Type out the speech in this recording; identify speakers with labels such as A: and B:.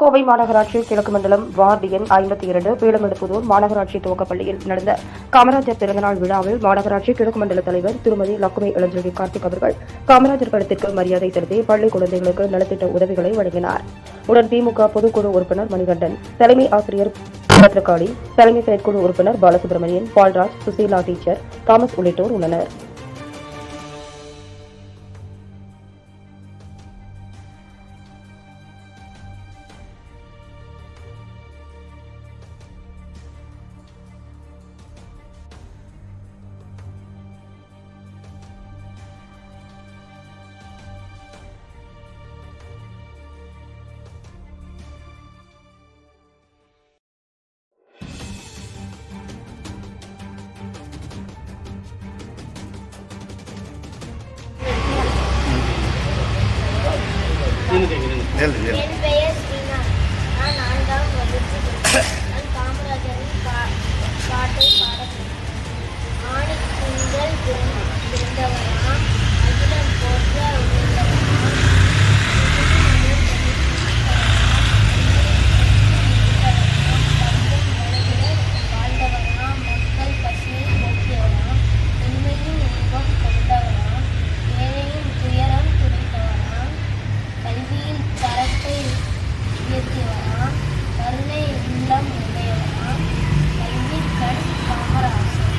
A: கோவை மாநகராட்சி கிழக்கு மண்டலம் வார்டு எண் ஐம்பத்தி இரண்டு பீடமெடுப்புதூர் மாநகராட்சி துவக்கப்பள்ளியில் நடந்த காமராஜர் பிறந்தநாள் விழாவில் மாநகராட்சி கிழக்கு மண்டல தலைவர் திருமதி லக்குமி இளஞ்செல்வி கார்த்திக் அவர்கள் காமராஜர் படத்திற்கு மரியாதை செலுத்தி பள்ளி குழந்தைகளுக்கு நலத்திட்ட உதவிகளை வழங்கினார். உடன் திமுக பொதுக்குழு உறுப்பினர் மணிகண்டன் தலைமை ஆசிரியர் பத்திரகாளி தலைமை செயற்குழு உறுப்பினர் பாலசுப்ரமணியன் பால்ராஜ் சுசீலா டீச்சர் தாமஸ் உள்ளிட்டோர் உள்ளனர்.
B: હેલ હેલ உள்ளவனாம் கருணை உள்ளம் உடையவனாம். கல்வி கண் காமராசன்